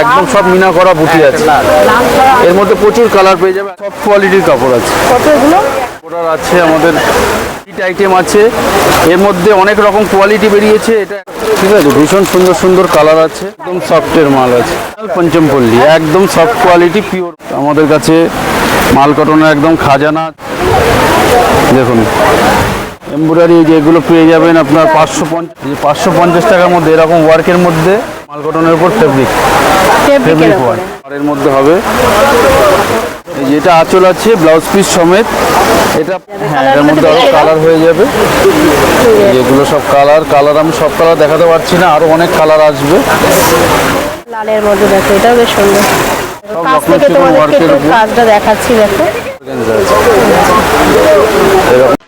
একদম সব মিনা করা বুটি আছে। এর মধ্যে প্রচুর কালার পেয়ে যাবে। সব কোয়ালিটির কাপড় আছে। অর্ডার আছে আমাদের হিট আইটেম আছে। এর মধ্যে অনেক রকম কোয়ালিটি বেরিয়েছে। এটা ঠিক আছে ভীষণ সুন্দর সুন্দর কালার আছে। একদম সফটের মাল আছে। পঞ্চমপল্লী একদম সফট কোয়ালিটি পিওর আমাদের কাছে মাল কটনের একদম খাজানা। দেখুন এমব্রয়ডারি যেগুলো পেয়ে যাবেন আপনার পাঁচশো পঞ্চাশ পাঁচশো পঞ্চাশ টাকার মধ্যে এরকম ওয়ার্কের মধ্যে। মাল কটনের উপর ফেব্রিক ফেব্রিক এর মধ্যে হবে। এই যেটা আঁচল আছে ব্লাউজ পিস সমেত। এটা হ্যাঁ এর মধ্যে আরও কালার হয়ে যাবে। যেগুলো সব কালার কালার আমি সব কালার দেখাতে পারছি না আরও অনেক কালার আসবে। লালের মধ্যে দেখো এটাও বেশ সুন্দর। কাছ থেকে তোমাদেরকে কাজটা দেখাচ্ছি দেখো। এরকম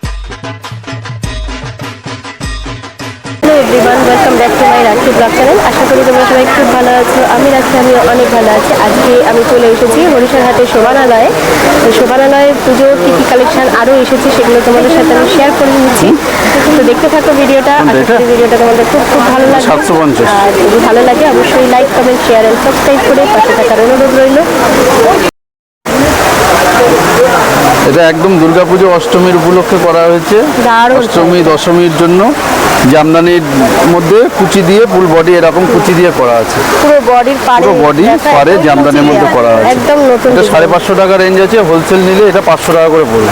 everyone welcome back to my Rakhi blog channel আশা করি তোমরা সবাই খুব ভালো আছো। আমি রাখি আমি অনেক ভালো আছি। আজকে আমি চলে এসেছি হরিশার হাটে শোভানালয়ে। তো শোভানালয়ে পুজো কী কী কালেকশন আরও এসেছে সেগুলো তোমাদের সাথে আমি শেয়ার করে নিচ্ছি। তো দেখতে থাকো ভিডিওটা। ভিডিওটা তোমাদের খুব খুব ভালো 750 আর যদি ভালো লাগে অবশ্যই like comment share and subscribe করে পাশে থাকার অনুরোধ রইল। এটা একদম দুর্গাপুজো অষ্টমীর উপলক্ষে করা হয়েছে। অষ্টমী দশমীর জন্য জামদানির মধ্যে কুচি দিয়ে ফুল বডি এরকম কুচি দিয়ে করা আছে। পুরো বডির পারে পুরো বডি পারে জামদানির মধ্যে করা আছে। একদম নতুন এটা। সাড়ে পাঁচশো টাকা রেঞ্জ আছে হোলসেল নিলে এটা পাঁচশো টাকা করে পড়বে।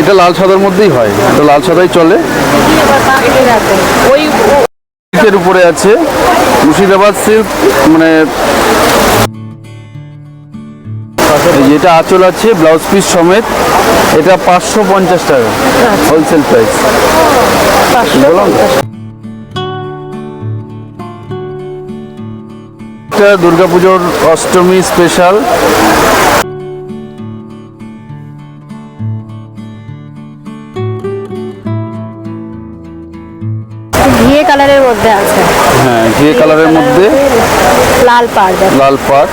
এটা লাল সাদার মধ্যেই হয় এটা লাল সাদাই চলে। ওই সিল্কের উপরে আছে মুর্শিদাবাদ সিল্ক মানে যেটা আঁচল আছে ব্লাউজ পিস সমেত এটা পাঁচশো পঞ্চাশ টাকা হোলসেল প্রাইস বললাম দুর্গাপুজোর অষ্টমী স্পেশাল কালারের মধ্যে আছে। হ্যাঁ ঘিয়ে কালারের মধ্যে? লাল পাড় লাল পাট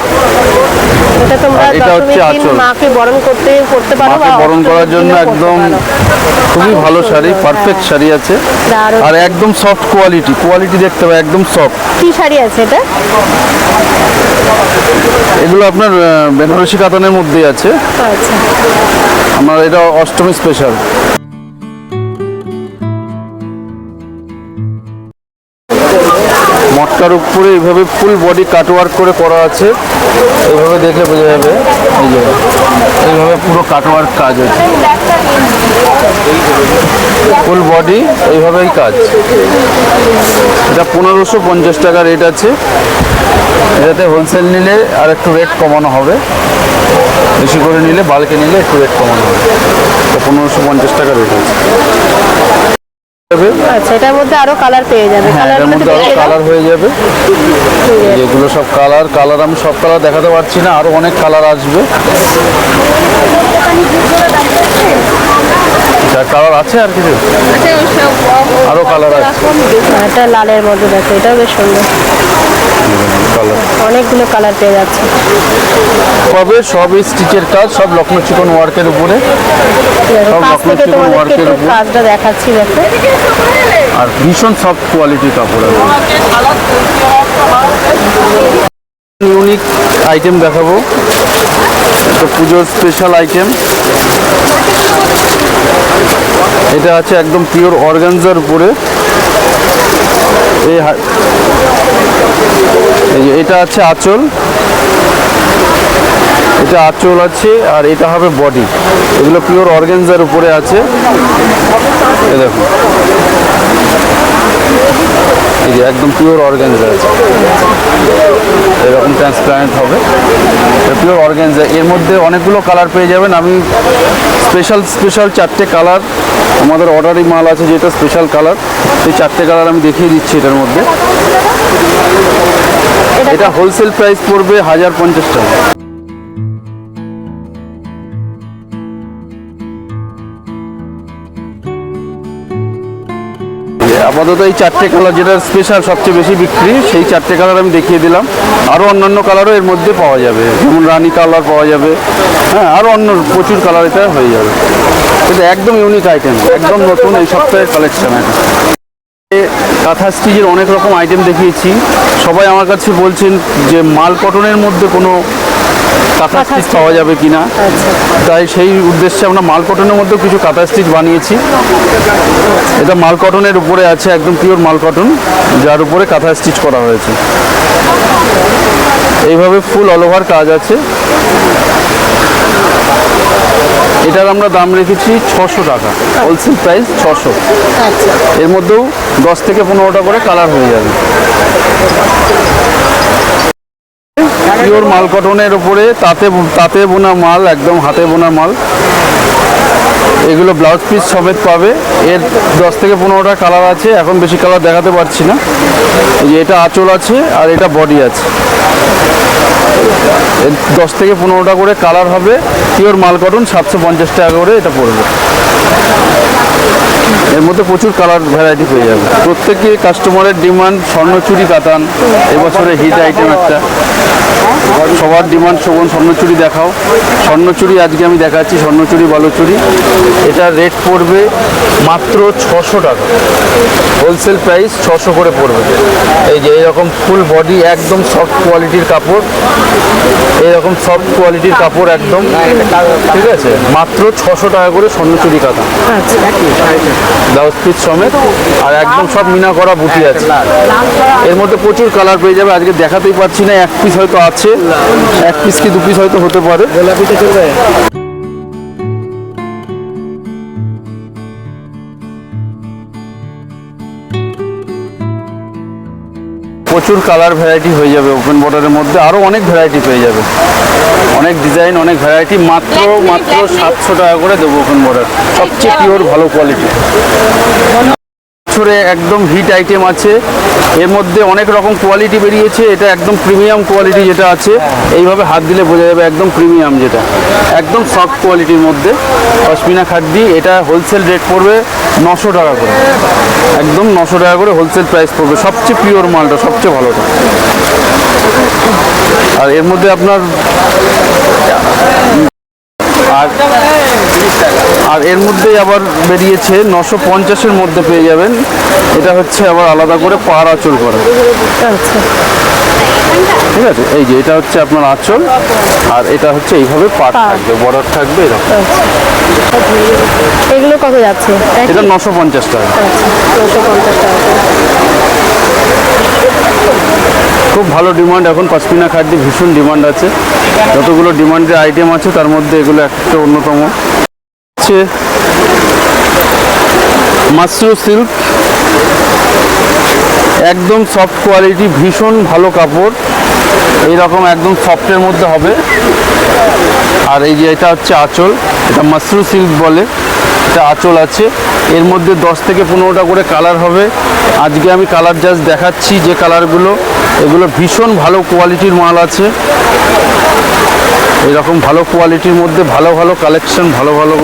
এটা তোমরা এটা হচ্ছে আঁচল। মাকে বরণ করতে করতে পারো মাকে বরণ করার জন্য একদম খুবই ভালো শাড়ি পারফেক্ট শাড়ি আছে। আর একদম সফট কোয়ালিটি কোয়ালিটি দেখতে হবে একদম সফট কি শাড়ি আছে এটা? এগুলো আপনার বেনারসি কাতানের মধ্যেই আছে। আচ্ছা। আমার এটা অষ্টমী স্পেশাল মটকার উপরে এইভাবে ফুল বডি কাটওয়ার্ক করে করা আছে। এইভাবে দেখলে বোঝা যাবে। এইভাবে পুরো কাটওয়ার্ক কাজ আছে ফুল বডি এইভাবেই কাজ। এটা পনেরোশো পঞ্চাশ টাকা রেট আছে। এটাতে হোলসেল নিলে আর একটু রেট কমানো হবে। বেশি করে নিলে বালকে নিলে একটু রেট কমানো হবে। তো পনেরোশো পঞ্চাশ টাকা রেট আছে। আচ্ছা এটার মধ্যে আরও কালার পেয়ে যাবে। হ্যাঁ মধ্যে আরও কালার হয়ে যাবে। যেগুলো সব কালার কালার আমি সব কালার দেখাতে পারছি না আরও অনেক কালার আসবে। কালার আছে আর কিছু? আরও কালার আছে। হ্যাঁ, এটা লালের মধ্যে দেখো এটাও বেশ সুন্দর। অনেকগুলো কালার পেয়ে যাচ্ছে। কবে? সব স্টিচের কাজ সব লক্ষ্ণৌ চিকন ওয়ার্কের উপরে। সব কাছ লক্ষ্ণৌ চিকন ওয়ার্কের উপর। কাজটা দেখাচ্ছি দেখো। আর ভীষণ সফট কোয়ালিটির কাপড় ইউনিক আইটেম দেখাবো। একটা পুজোর স্পেশাল আইটেম এটা আছে একদম পিওর অর্গানজার উপরে। এই এই যে এটা আছে আঁচল। এটা আঁচল আছে আর এটা হবে বডি। এগুলো পিওর অর্গানজার উপরে আছে। দেখুন। এই যে একদম পিওর অর্গানজা আছে। এরকম ট্রান্সপারেন্ট হবে। পিওর অর্গানজা এর মধ্যে অনেকগুলো কালার পেয়ে যাবেন। আমি স্পেশাল স্পেশাল চারটে কালার আমাদের অর্ডারি মাল আছে যেটা স্পেশাল কালার সেই চারটে কালার আমি দেখিয়ে দিচ্ছি এটার মধ্যে। এটা হোলসেল প্রাইস পড়বে হাজার পঞ্চাশ টাকা। আপাতত এই চারটে কালার যেটা স্পেশাল সবচেয়ে বেশি বিক্রি, সেই চারটে কালার আমি দেখিয়ে দিলাম। আরও অন্যান্য কালারও এর মধ্যে পাওয়া যাবে। যেমন রানী কালার পাওয়া যাবে। হ্যাঁ আরও অন্য প্রচুর কালার এটা হয়ে যাবে। এটা একদম ইউনিক আইটেম একদম নতুন এই সপ্তাহের কালেকশন এটা। কাঁথা স্টিচের অনেক রকম আইটেম দেখিয়েছি। সবাই আমার কাছে বলছেন যে মাল কটনের মধ্যে কোনো কাঁথা স্টিচ পাওয়া যাবে কিনা। আচ্ছা। তাই সেই উদ্দেশ্যে আমরা মাল কটনের মধ্যেও কিছু কাঁথা স্টিচ বানিয়েছি। এটা মাল কটনের উপরে আছে একদম পিওর মাল কটন যার উপরে কাঁথা স্টিচ করা হয়েছে। এইভাবে ফুল অল ওভার কাজ আছে। এটার আমরা দাম রেখেছি ছশো টাকা। হোলসেল প্রাইস ছশো। আচ্ছা। এর মধ্যেও দশ থেকে পনেরোটা করে কালার হয়ে যাবে। পিওর মাল কটনের উপরে তাতে তাতে বোনা মাল একদম হাতে বোনা মাল। এগুলো ব্লাউজ পিস সমেত পাবে। এর দশ থেকে পনেরোটা কালার আছে, এখন বেশি কালার দেখাতে পারছি না। যে এটা আঁচল আছে আর এটা বডি আছে। দশ থেকে পনেরোটা করে কালার হবে। পিওর মাল কটন সাতশো পঞ্চাশ টাকা করে এটা পড়বে। এর মধ্যে প্রচুর কালার ভ্যারাইটি পেয়ে যাবে। প্রত্যেকে কাস্টমারের ডিমান্ড স্বর্ণচুরি কাতান, এবছরে হিট আইটেম একটা। সবার ডিমান্ড শোভন স্বর্ণচুরি দেখাও। স্বর্ণচুরি আজকে আমি দেখাচ্ছি, স্বর্ণচুরি, বালুচুরি। এটা রেট পড়বে মাত্র ছশো টাকা। হোলসেল প্রাইস ছশো করে পড়বে। এই যে এরকম ফুল বডি একদম সফট কোয়ালিটির কাপড়। এরকম সফট কোয়ালিটির কাপড় একদম। ঠিক আছে? মাত্র ছশো টাকা করে স্বর্ণচুরি আচ্ছা ব্লাউজ পিস সমেত। আর একদম সব মিনা করা বুটি আছে। এর মধ্যে প্রচুর কালার পেয়ে যাবে। আজকে দেখাতেই পাচ্ছি না, এক পিস হয়তো আছে। এক পিস কি দু পিস হয়তো হতে পারে। চলবে? প্রচুর কালার ভ্যারাইটি হয়ে যাবে ওপেন বর্ডারের মধ্যে। আরও অনেক ভ্যারাইটি পেয়ে যাবে। অনেক ডিজাইন অনেক ভ্যারাইটি মাত্র মাত্র সাতশো টাকা করে দেবো ওপেন বর্ডার সবচেয়ে পিওর ভালো কোয়ালিটি বছরে একদম হিট আইটেম আছে। এর মধ্যে অনেক রকম কোয়ালিটি বেরিয়েছে, এটা একদম প্রিমিয়াম কোয়ালিটি যেটা আছে। এইভাবে হাত দিলে বোঝা যাবে একদম প্রিমিয়াম যেটা। একদম সফট কোয়ালিটির মধ্যে। পশমিনা খাদ্যি এটা হোলসেল রেট পড়বে নশো টাকা করে। একদম নশো টাকা করে হোলসেল প্রাইস পড়বে। সবচেয়ে পিওর মালটা, সবচেয়ে ভালোটা। আর এর মধ্যে আপনার আর আর এর মধ্যেই আবার বেরিয়েছে নশো পঞ্চাশের মধ্যে পেয়ে যাবেন। এটা হচ্ছে আবার আলাদা করে পাড় আঁচল করা। আচ্ছা ঠিক আছে? এই যে এটা হচ্ছে আপনার আঁচল আর এটা হচ্ছে এইভাবে পাড় পাড়। থাকবে বর্ডার থাকবে এরকম। এগুলো কত যাচ্ছে? এটা নশো পঞ্চাশ টাকা। আচ্ছা নশো পঞ্চাশ টাকা। খুব ভালো ডিমান্ড এখন পাসমিনা খাদ্যে ভীষণ ডিমান্ড আছে। যতগুলো ডিমান্ডের আইটেম আছে, তার মধ্যে এগুলো একটা অন্যতম। হচ্ছে মাশরু সিল্ক একদম সফট কোয়ালিটি ভীষণ ভালো কাপড়। এইরকম একদম সফটের মধ্যে হবে। আর এই যে এটা হচ্ছে আঁচল। এটা মাশরু সিল্ক বলে। এটা আঁচল আছে। এর মধ্যে দশ থেকে পনেরোটা করে কালার হবে। আজকে আমি কালার জাস্ট দেখাচ্ছি যে কালারগুলো এগুলো ভীষণ ভালো কোয়ালিটির মাল আছে। এরকম ভালো কোয়ালিটির মধ্যে ভালো ভালো কালেকশন ভালো ভালো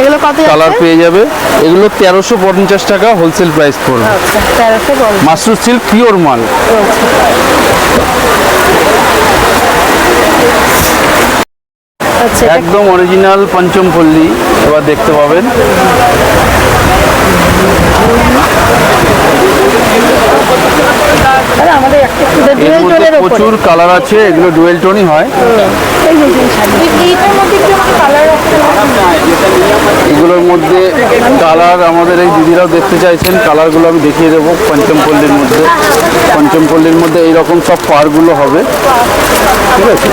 এগুলো কত কালার পেয়ে যাবে। এগুলো তেরোশো পঞ্চাশ টাকা হোলসেল প্রাইস পড়বে। মাশরু সিল্ক পিওর মাল। আচ্ছা একদম অরিজিনাল পঞ্চমপল্লী এবার দেখতে পাবেন। আমাদের একটা এর ডুয়েল মধ্যে টোনের উপরে প্রচুর কালার আছে এগুলো ডুয়েল টোনই হয়। এগুলোর মধ্যে কালার আমাদের এই দিদিরাও দেখতে চাইছেন কালারগুলো আমি দেখিয়ে দেবো পঞ্চমপল্লীর মধ্যে। পঞ্চমপল্লীর মধ্যে এইরকম সব পাড়গুলো হবে। ঠিক আছে?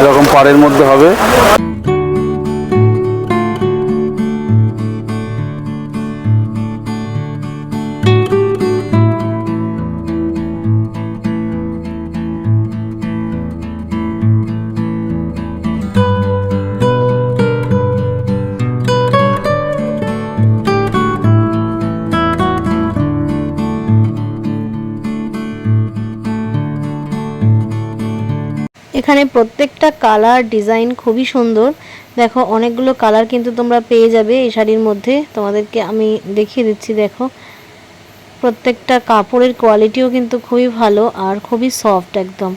এরকম পাড়ের মধ্যে হবে। এখানে প্রত্যেকটা কালার ডিজাইন খুবই সুন্দর। দেখো, অনেকগুলো কালার কিন্তু তোমরা পেয়ে যাবে এই শাড়ির মধ্যে। তোমাদেরকে আমি দেখিয়ে দিচ্ছি, দেখো। প্রত্যেকটা কাপড়ের কোয়ালিটিও কিন্তু খুবই ভালো আর খুবই সফট একদম।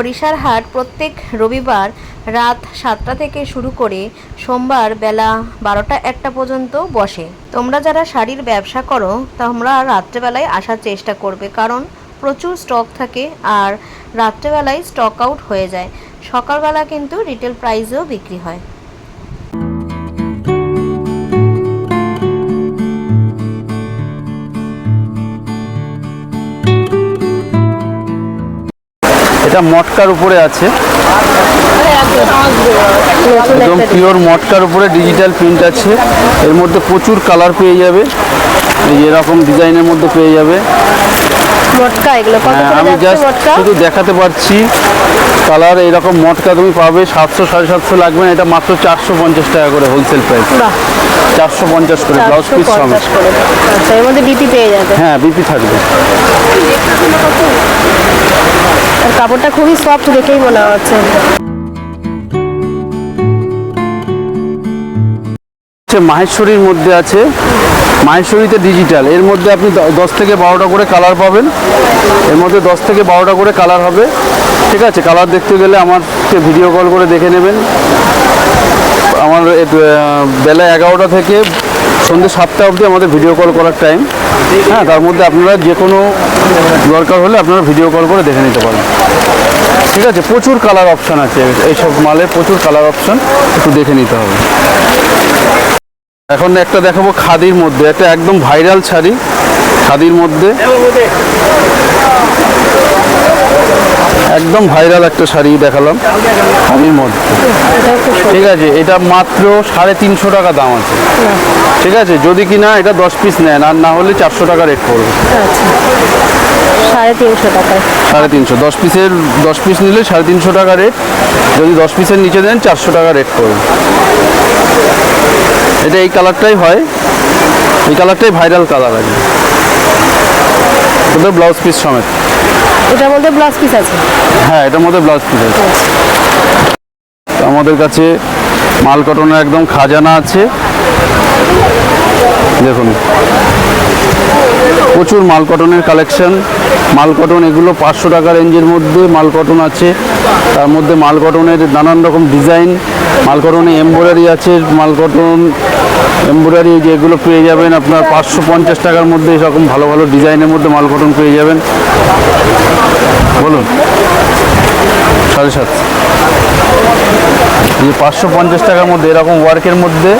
হরিষার হাট প্রত্যেক রবিবার রাত সাতটা থেকে শুরু করে সোমবার বেলা বারোটা একটা পর্যন্ত বসে। তোমরা যারা শাড়ির ব্যবসা করো, তোমরা রাত্রেবেলায় আসার চেষ্টা করবে কারণ প্রচুর স্টক থাকে আর রাত্রেবেলায় স্টক আউট হয়ে যায়। সকালবেলা কিন্তু রিটেল প্রাইসেও বিক্রি হয়। এটা মটকার উপরে আছে। একদম পিওর মটকার উপরে ডিজিটাল প্রিন্ট আছে। এর মধ্যে প্রচুর কালার পেয়ে যাবে। এই এরকম ডিজাইনের মধ্যে পেয়ে যাবে। হ্যাঁ, আমি জাস্ট শুধু দেখাতে পারছি। কালার এইরকম মটকা তুমি পাবে সাতশো সাড়ে সাতশো লাগবে না। এটা মাত্র চারশো পঞ্চাশ টাকা করে হোলসেল প্রাইস চারশো পঞ্চাশ করে ব্লাউজ পিস সমেত হ্যাঁ বিপি থাকবে। আর কাপড়টা খুবই সফট দেখেই মনে হচ্ছে। মাহেশ্বরীর মধ্যে আছে। মাহেশ্বরীতে ডিজিটাল এর মধ্যে আপনি দশ থেকে বারোটা করে কালার পাবেন। এর মধ্যে দশ থেকে বারোটা করে কালার হবে। ঠিক আছে? কালার দেখতে গেলে আমাকে ভিডিও কল করে দেখে নেবেন। আমার বেলা এগারোটা থেকে সন্ধ্যে সাতটা অবধি আমাদের ভিডিও কল করার টাইম হ্যাঁ তার মধ্যে আপনারা যে কোনো দরকার হলে আপনারা ভিডিও কল করে দেখে নিতে পারেন। ঠিক আছে? প্রচুর কালার অপশান আছে। এইসব মালে প্রচুর কালার অপশান একটু দেখে নিতে হবে। এখন একটা দেখাবো খাদির মধ্যে। একটা একদম ভাইরাল শাড়ি। খাদির মধ্যে একদম ভাইরাল একটা শাড়ি দেখালাম। খাদির মধ্যে ঠিক আছে এটা মাত্র সাড়ে তিনশো টাকা দাম আছে। ঠিক আছে যদি কি না এটা দশ পিস নেন আর না হলে চারশো টাকা রেট পড়বে। সাড়ে তিনশো টাকায়। সাড়ে তিনশো দশ পিসের দশ পিস নিলে সাড়ে তিনশো টাকা রেট যদি দশ পিসের নিচে দেন চারশো টাকা রেট পড়বে। এটা এই কালারটাই হয়। এই কালারটাই ভাইরাল কালার আছে। ওদের ব্লাউজ পিস সমেত। ব্লাউজ পিস আছে। হ্যাঁ এটার মধ্যে ব্লাউজ পিস আছে। আমাদের কাছে মাল কটনের একদম খাজানা আছে। দেখুন। প্রচুর মাল কটনের কালেকশন মাল কটন এগুলো পাঁচশো টাকা রেঞ্জের মধ্যে মাল কটন আছে। তার মধ্যে মাল কটনের নানান রকম ডিজাইন মাল কটনে এমব্রয়ডারি আছে, মাল কটন এমব্রয়ডারি যেগুলো পেয়ে যাবেন আপনার পাঁচশো পঞ্চাশ টাকার মধ্যে এরকম ভালো ভালো ডিজাইনের মধ্যে মাল কটন পেয়ে যাবেন। বলুন। সাড়ে সাত। এই পাঁচশো পঞ্চাশ টাকার মধ্যে এরকম ওয়ার্কের মধ্যে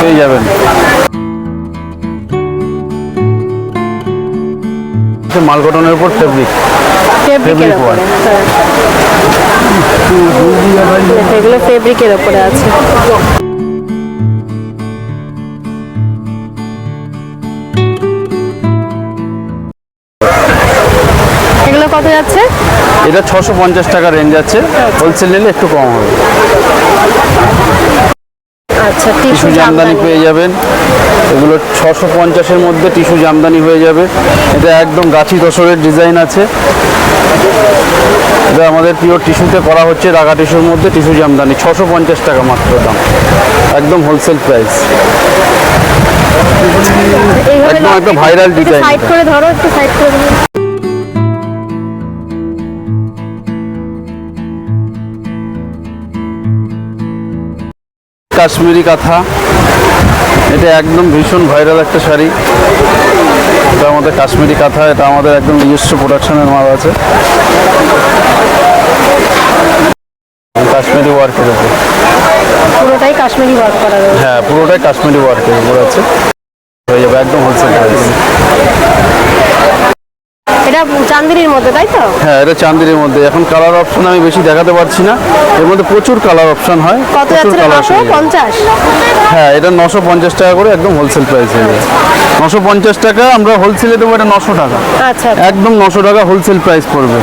পেয়ে যাবেন। মাল কটনের উপর ফেব্রিক এগুলো ফেব্রিকের ওপরে আছে। এগুলো কত যাচ্ছে? এটা ছশো পঞ্চাশ টাকা রেঞ্জ আছে। হোলসেল নিলে একটু কম হবে। আচ্ছা টিস্যু জামদানি। পেয়ে যাবেন। এগুলো ছশো পঞ্চাশের মধ্যে টিস্যু জামদানি হয়ে যাবে। এটা একদম গাছি দশরের ডিজাইন আছে। এটা আমাদের পিওর টিস্যুতে করা হচ্ছে রাগা টিস্যুর মধ্যে টিস্যু জামদানি। ছশো পঞ্চাশ টাকা মাত্র দাম। একদম হোলসেল প্রাইস একদম একটা viral design কাশ্মীরি কাঁথা। এটা একদম ভীষণ ভাইরাল একটা শাড়ি। এটা আমাদের কাশ্মীরি কাঁথা এটা আমাদের একদম নিজস্ব প্রোডাকশনের মাল আছে। কাশ্মীরি ওয়ার্কের উপর। পুরোটাই কাশ্মীরি ওয়ার্ক করা হ্যাঁ পুরোটাই কাশ্মীরি ওয়ার্কের উপর আছে। হয়ে যাবে একদম হোলসেল প্রাইস এটা চান্দিনীর মধ্যে তাই তো? হ্যাঁ এটা চান্দিনীর মধ্যে। এখন কালার অপশন আমি বেশি দেখাতে পারছি না। এর মধ্যে প্রচুর কালার অপশন হয়। কত প্রচুর যাচ্ছে কালার নশো পঞ্চাশ? হ্যাঁ এটা নশো পঞ্চাশ টাকা করে একদম হোলসেল প্রাইস নশো পঞ্চাশ টাকা আমরা হোলসেলে দেবো এটা নশো টাকা। আচ্ছা। একদম নশো টাকা হোলসেল প্রাইস পড়বে।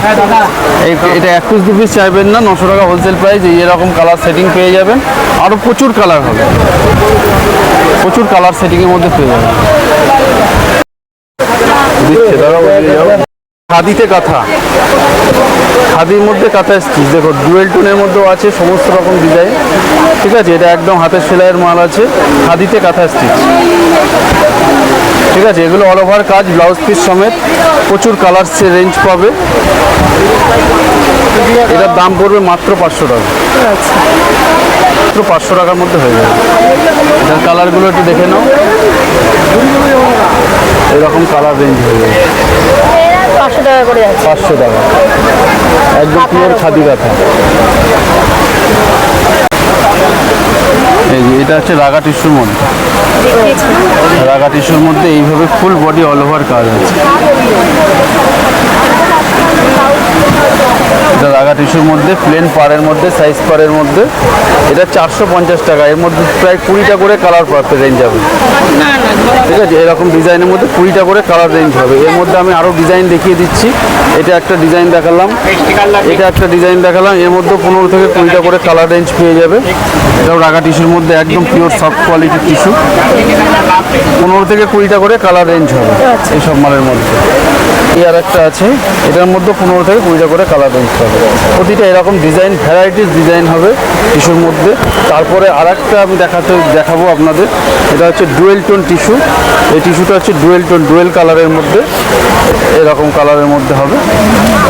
এই- এটা এক পিস দু পিস চাইবেন না নশো টাকা হোলসেল প্রাইস এই এরকম কালার সেটিং পেয়ে যাবেন। আরও প্রচুর কালার হবে। প্রচুর কালার সেটিংয়ের মধ্যে পেয়ে যাবেন। দিচ্ছে দাঁড়াও। খাদিতে কাঁথা। খাদির মধ্যে কাঁথা স্টিচ দেখো, ডুয়েল টোনের মধ্যেও আছে সমস্ত রকম ডিজাইন ঠিক আছে? এটা একদম হাতের সেলাইয়ের মাল আছে। খাদিতে কাঁথা স্টিচ ঠিক আছে? এগুলো অল ওভার কাজ ব্লাউজ পিস সমেত। প্রচুর কালার রেঞ্জ পাবে। এটার দাম পড়বে মাত্র পাঁচশো টাকা। মাত্র পাঁচশো টাকার মধ্যে হয়ে যাবে। এটার কালারগুলো একটু দেখে নাও। এরকম কালার রেঞ্জ হয়ে যাবে। পাঁচশো টাকা করে যাচ্ছে পাঁচশো টাকা। একদম পিওর খাদি কাঁথা। এই যে এটা হচ্ছে রাগা টিস্যুর মধ্যে। রাগা টিস্যুর মধ্যে এইভাবে ফুল বডি অল ওভার কাজ আছে। এটা রাগা টিস্যুর মধ্যে প্লেন পাড়ের মধ্যে সাইজ পাড়ের মধ্যে। এটা চারশো পঞ্চাশ টাকা এর মধ্যে প্রায় কুড়িটা করে কালার পাবে রেঞ্জ হবে। ঠিক আছে এরকম ডিজাইনের মধ্যে কুড়িটা করে কালার রেঞ্জ হবে। এর মধ্যে আমি আরও ডিজাইন দেখিয়ে দিচ্ছি। এটা একটা ডিজাইন দেখালাম। এটা একটা ডিজাইন দেখালাম। এর মধ্যে পনেরো থেকে কুড়িটা করে কালার রেঞ্জ পেয়ে যাবে। এটাও রাগা টিস্যুর মধ্যে একদম পিওর সফট কোয়ালিটির টিস্যু পনেরো থেকে কুড়িটা করে কালার রেঞ্জ হবে। এইসব মালের মধ্যে। আর একটা আছে এটার মধ্যে পনেরো থেকে কুড়িটা করে কালার রেঞ্জ হবে। প্রতিটা এরকম ডিজাইন ভ্যারাইটিস ডিজাইন হবে টিস্যুর মধ্যে। তারপরে আর একটা আমি দেখাতে দেখাবো আপনাদের। এটা হচ্ছে ডুয়েল টোন টিস্যু এই টিস্যুটা হচ্ছে ডুয়েল টোন ডুয়েল কালারের মধ্যে। এরকম কালারের মধ্যে হবে।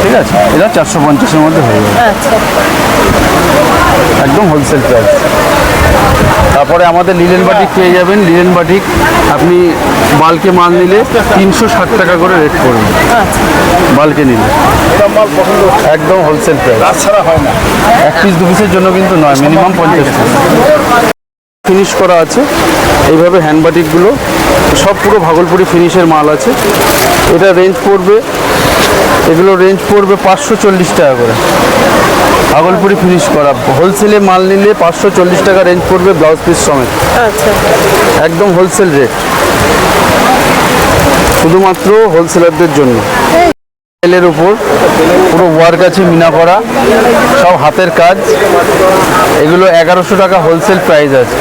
ঠিক আছে? এটা চারশো পঞ্চাশের মধ্যে হয়ে যাবে। আচ্ছা। একদম হোলসেল প্রাইস তারপরে আমাদের লিলেন বাটিক পেয়ে যাবেন। লিলেন বাটিক আপনি বালকে মাল নিলে তিনশো ষাট টাকা করে রেট করবেন বালকে নিলে। একদম হোলসেল প্রাইস এক পিস দু পিসের জন্য কিন্তু নয় মিনিমাম পঞ্চাশ ফিনিশ করা আছে। এইভাবে হ্যান্ড বাটিকগুলো সব পুরো ভাগলপুরি ফিনিশের মাল আছে। এটা রেঞ্জ পড়বে, এগুলো রেঞ্জ পড়বে পাঁচশো চল্লিশ টাকা করে। ভাগলপুরি ফিনিশ করা। হোলসেলে মাল নিলে পাঁচশো চল্লিশ টাকা রেঞ্জ পড়বে ব্লাউজ পিস সমেত। আচ্ছা। একদম হোলসেল রেট শুধুমাত্র হোলসেলারদের জন্য। এর উপর পুরো ওয়ার্ক আছে মিনা করা সব হাতের কাজ। এগুলো এগারোশো টাকা হোলসেল প্রাইস আছে।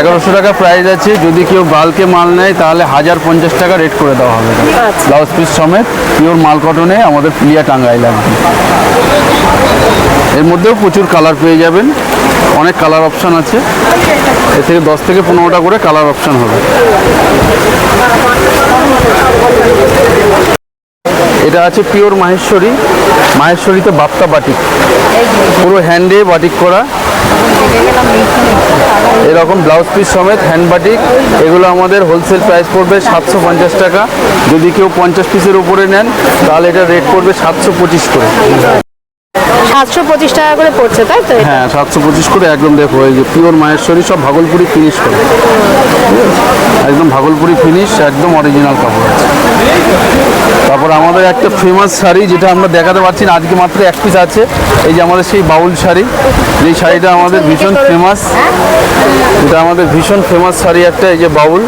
এগারোশো টাকা প্রাইস আছে যদি কেউ বালকে মাল নেয় তাহলে হাজার পঞ্চাশ টাকা রেট করে দেওয়া হবে। আচ্ছা। ব্লাউজ পিস সমেত পিওর মাল কটনে আমাদের প্লিয়া টাঙ্গাই লাগবে এর মধ্যেও প্রচুর কালার পেয়ে যাবেন। অনেক কালার অপশান আছে। এর থেকে দশ থেকে পনেরোটা করে কালার অপশান হবে। এটা আছে পিওর মাহেশ্বরী। মাহেশ্বরীতে বাপ্তা বাটিক। পুরো হ্যান্ডে বাটিক করা। এরকম ব্লাউজ পিস সমেত হ্যান্ড বাটিক। এগুলো আমাদের হোলসেল প্রাইস পড়বে সাতশো পঞ্চাশ টাকা। যদি কেউ পঞ্চাশ পিসের উপরে নেন, তাহলে এটা রেট পড়বে সাতশো পঁচিশ করে। সাতশো পঁচিশ টাকা করে পড়ছে, তাই তো হ্যাঁ সাতশো পঁচিশ করে একদম দেখো, এই যে পিওর মাহেশ্বরী সব ভাগলপুরি ফিনিশ করে। একদম ভাগলপুরি ফিনিশ একদম অরিজিনাল কাপড় আছে। তারপর আমাদের একটা ফেমাস শাড়ি যেটা আমরা দেখাতে পারছি না, আজকে মাত্র এক পিস আছে। এই যে আমাদের সেই বাউল শাড়ি যেই শাড়িটা আমাদের ভীষণ ফেমাস এটা আমাদের ভীষণ ফেমাস শাড়ি একটা, এই যে বাউল।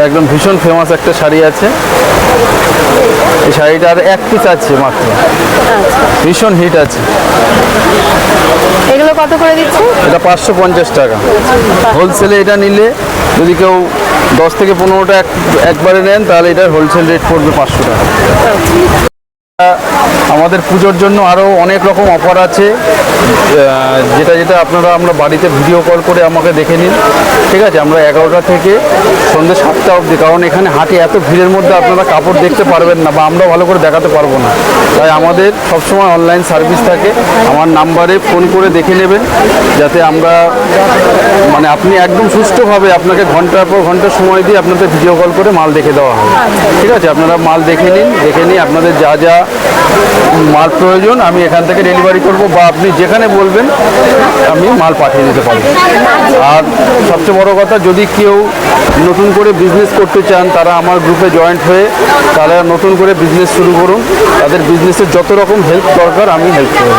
এটা একদম ভীষণ ফেমাস একটা শাড়ি আছে। এই শাড়িটা আর এক পিস আছে মাত্র। ভীষণ হিট আছে। এগুলো কত করে দিচ্ছে এটা পাঁচশো পঞ্চাশ টাকা। হোলসেলে এটা নিলে যদি কেউ দশ থেকে পনেরোটা এক একবারে নেন তাহলে এটার হোলসেল রেট পড়বে পাঁচশো টাকা। আমাদের পুজোর জন্য আরও অনেক রকম অফার আছে। যেটা যেটা আপনারা আমরা বাড়িতে ভিডিও কল করে আমাকে দেখে নিন। ঠিক আছে? আমরা এগারোটা থেকে সন্ধ্যে সাতটা অবধি, কারণ এখানে হাটে এত ভিড়ের মধ্যে আপনারা কাপড় দেখতে পারবেন না বা আমরা ভালো করে দেখাতে পারব না। তাই আমাদের সবসময় অনলাইন সার্ভিস থাকে। আমার নাম্বারে ফোন করে দেখে নেবেন, যাতে আমরা মানে আপনি একদম সুষ্ঠুভাবে আপনাকে ঘণ্টার পর ঘণ্টা সময় দিয়ে আপনাদের ভিডিও কল করে মাল দেখে দেওয়া হবে ঠিক আছে? আপনারা মাল দেখে নিন, দেখে নিয়ে আপনাদের যা যা মাল প্রয়োজন, আমি এখান থেকে ডেলিভারি করব বা আপনি যেখানে বলবেন, আমি মাল পাঠিয়ে দিতে পারব। আর সবচেয়ে বড় কথা, যদি কেউ নতুন করে বিজনেস করতে চান, তারা আমার গ্রুপে জয়েন্ট হয়ে তারা নতুন করে বিজনেস শুরু করুন। তাদের বিজনেসের যত রকম হেল্প দরকার, আমি হেল্প করে